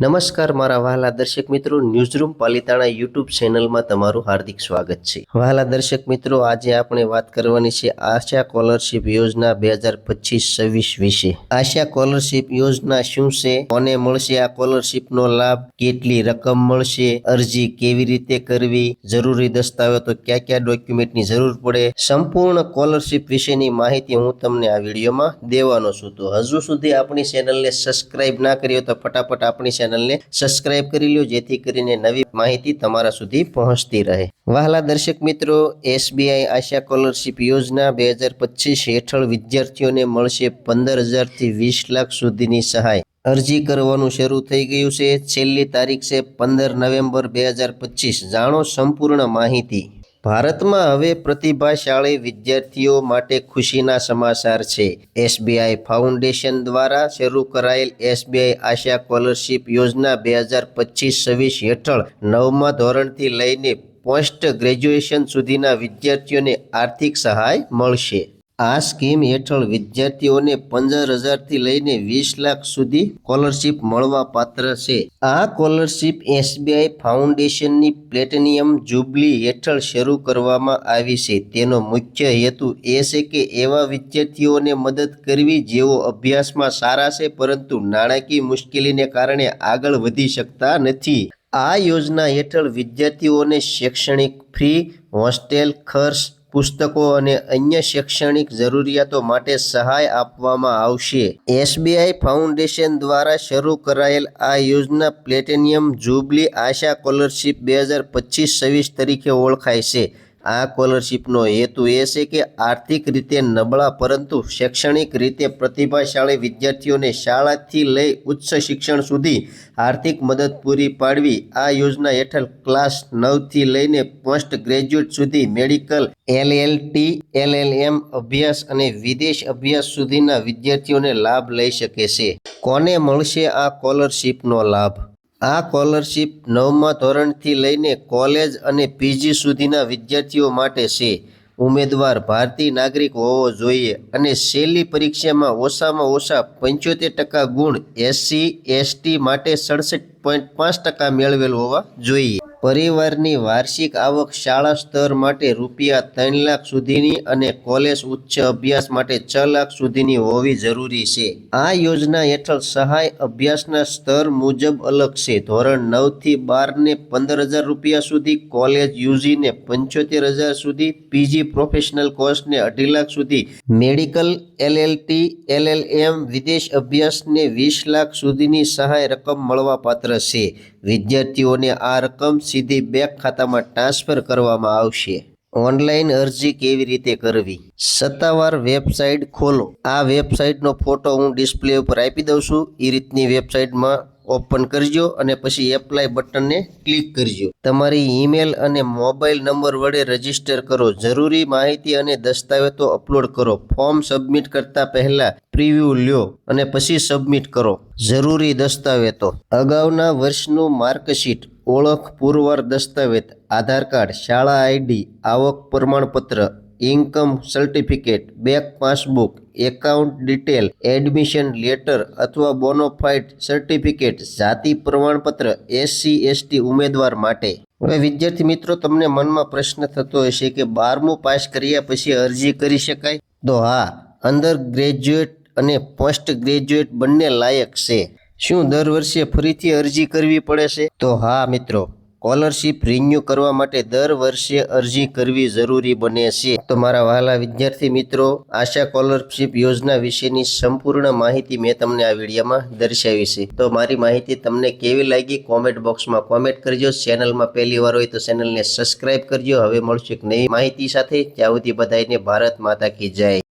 નમસ્કાર, મારા વહાલા દર્શક મિત્રો. ન્યૂઝરૂમ પાલિતાણા યુટ્યુબ ચેનલમાં તમારું હાર્દિક સ્વાગત છે. વહાલા દર્શક મિત્રો, આજે આપણે વાત કરવાની છે આશા સ્કોલરશિપ યોજના બે હજાર પચીસ છવ્વીસ વિશે. આશા સ્કોલરશિપ યોજના શું છે? કોને મળશે આ સ્કોલરશિપનો લાભ? કેટલી રકમ મળશે? અરજી કેવી રીતે કરવી? જરૂરી દસ્તાવેજો કયા કયા ડોક્યુમેન્ટની જરૂર પડે? સંપૂર્ણ સ્કોલરશિપ વિશેની માહિતી હું તમને આ વિડીયોમાં દેવાનો છું. તો હજુ સુધી આપણી ચેનલને સબસ્ક્રાઇબ ના કરી તો ફટાફટ આપણી ચેનલને સબસ્ક્રાઇબ કરી લો જેથી કરીને નવી માહિતી તમારા સુધી પહોંચતી રહે. વહાલા દર્શક મિત્રો, એસબીઆઈ આશા સ્કોલરશિપ યોજના બે હજાર પચીસ હેઠળ વિદ્યાર્થીઓને મળશે પંદર હજારથી વીસ લાખ સુધીની સહાય. અરજી કરવાનું શરૂ થઈ ગયું છે. છેલ્લી તારીખ છે પંદર નવેમ્બર બે હજાર પચીસ. જાણો સંપૂર્ણ માહિતી. ભારતમાં હવે પ્રતિભાશાળી વિદ્યાર્થીઓ માટે ખુશીના સમાચાર છે. એસબીઆઈ ફાઉન્ડેશન દ્વારા શરૂ કરાયેલ એસબીઆઈ આશા સ્કોલરશિપ યોજના બે હજાર પચીસ છવ્વીસ હેઠળ નવમા ધોરણથી લઈને પોસ્ટ ગ્રેજ્યુએશન સુધીના વિદ્યાર્થીઓને આર્થિક સહાય મળશે. આ સ્કીમ હેઠળ વિદ્યાર્થીઓને પંદર હજારથી લઈને વીસ લાખ સુધી સ્કોલરશીપ મળવા પાત્ર છે. આ સ્કોલરશીપ એસબીઆઈ ફાઉન્ડેશનની પ્લેટિનિયમ જુબલી હેઠળ શરૂ કરવામાં આવી છે. તેનો મુખ્ય હેતુ એ છે કે એવા વિદ્યાર્થીઓને મદદ કરવી જેઓ અભ્યાસમાં સારા છે પરંતુ નાણાકીય મુશ્કેલીને કારણે આગળ વધી શકતા નથી. આ યોજના હેઠળ વિદ્યાર્થીઓને શૈક્ષણિક ફી, હોસ્ટેલ ખર્ચ પુસ્તકો અને અન્ય શૈક્ષણિક જરૂરિયાતો માટે સહાય આપવામાં આવશે. એસબીઆઈ ફાઉન્ડેશન દ્વારા શરૂ કરાયેલ આ યોજના પ્લેટિનિયમ જુબલી આશા સ્કોલરશીપ બે હજાર પચીસ છવ્વીસ તરીકે ઓળખાય છે. આ સ્કોલરશીપનો હેતુ એ છે કે આર્થિક રીતે નબળા પરંતુ શૈક્ષણિક રીતે પ્રતિભાશાળી વિદ્યાર્થીઓને શાળાથી લઈ ઉચ્ચ શિક્ષણ સુધી આર્થિક મદદ પૂરી પાડવી. આ યોજના હેઠળ ક્લાસ નવથી લઈને પોસ્ટ ગ્રેજ્યુએટ સુધી મેડિકલ, એલએલટી, એલએલએમ અભ્યાસ અને વિદેશ અભ્યાસ સુધીના વિદ્યાર્થીઓને લાભ લઈ શકે છે. કોને મળશે આ સ્કોલરશીપનો લાભ? આ સ્કોલરશીપ નવમા ધોરણથી લઈને કોલેજ અને પીજી સુધીના વિદ્યાર્થીઓ માટે છે. ઉમેદવાર ભારતીય નાગરિક હોવો જોઈએ અને છેલ્લી પરીક્ષામાં ઓછામાં ઓછા પંચોતેર ટકા ગુણ એસસી, એસટી માટે સડસઠ પોઈન્ટ પાંચ ટકા મેળવેલ હોવા જોઈએ. પરિવારની વાર્ષિક આવક શાળા સ્તર માટે રૂપિયા ત્રણ લાખ સુધીની અને કોલેજ ઉચ્ચ અભ્યાસ માટે છ લાખ સુધીની હોવી જરૂરી છે. આ યોજના હેઠળ સહાય અભ્યાસના સ્તર મુજબ અલગ છે. ધોરણ નવથી બારને પંદર હજાર રૂપિયા સુધી, કોલેજ યુજીને પંચોતેર હજાર સુધી પીજી પ્રોફેશનલ કોર્સને અઢી લાખ સુધી, મેડિકલ એલએલટી એલએલએમ વિદેશ અભ્યાસને વીસ લાખ સુધીની સહાય રકમ મળવાપાત્ર છે. વિદ્યાર્થીઓને આ રકમ સીધી બેંક ખાતામાં ટ્રાન્સફર કરવામાં આવશે. ઓનલાઈન અરજી કેવી રીતે કરવી? સત્તાવાર વેબસાઇટ ખોલો. આ વેબસાઇટનો ફોટો હું ડિસ્પ્લે ઉપર આપી દઉં છું. એ રીતની વેબસાઇટમાં ઓપન કરજો અને પછી એપ્લાય બટનને ક્લિક કરજો. તમારી ઈમેલ અને મોબાઈલ નંબર વડે રજિસ્ટર કરો. જરૂરી માહિતી અને દસ્તાવેજો અપલોડ કરો. ફોર્મ સબમિટ કરતા પહેલા પ્રિવ્યુ લ્યો અને પછી સબમિટ કરો. જરૂરી દસ્તાવેજો. અગાઉના વર્ષનું માર્કશીટ ઓળખ પુરવાર દસ્તાવેજ આધાર કાર્ડ, શાળા આઈડી, આવક પ્રમાણપત્ર, income certificate, bank passbook, account detail, admission letter અથવા બોનોફાઇડ સર્ટિફિકેટ, જાતિ પ્રમાણપત્ર, એસસી, એસટી ઉમેદવાર માટે. હવે વિદ્યાર્થી મિત્રો, તમને મનમાં પ્રશ્ન થતો હશે કે બારમું પાસ કર્યા પછી અરજી કરી શકાય? તો હા, અંડર ગ્રેજ્યુએટ અને પોસ્ટ ગ્રેજ્યુએટ બંને લાયક છે. શું દર વર્ષે ફરીથી અરજી કરવી પડે છે? તો હા, મિત્રો. સ્કોલરશીપ રિન્યૂ કરવા માટે દર વર્ષે અરજી કરવી જરૂરી બને છે. તો મારા વહાલા વિદ્યાર્થી મિત્રો, આશા સ્કોલરશીપ યોજના વિશેની સંપૂર્ણ માહિતી મેં તમને આ વિડીયોમાં દર્શાવી છે. તો મારી માહિતી તમને કેવી લાગી કોમેન્ટ બોક્સમાં કોમેન્ટ કરજો. ચેનલમાં પહેલી વાર હોય તો ચેનલને સબસ્ક્રાઇબ કરજો. હવે મળશું એક નવી માહિતી સાથે. ત્યાં સુધી બધાને ભારત માતા કી જય.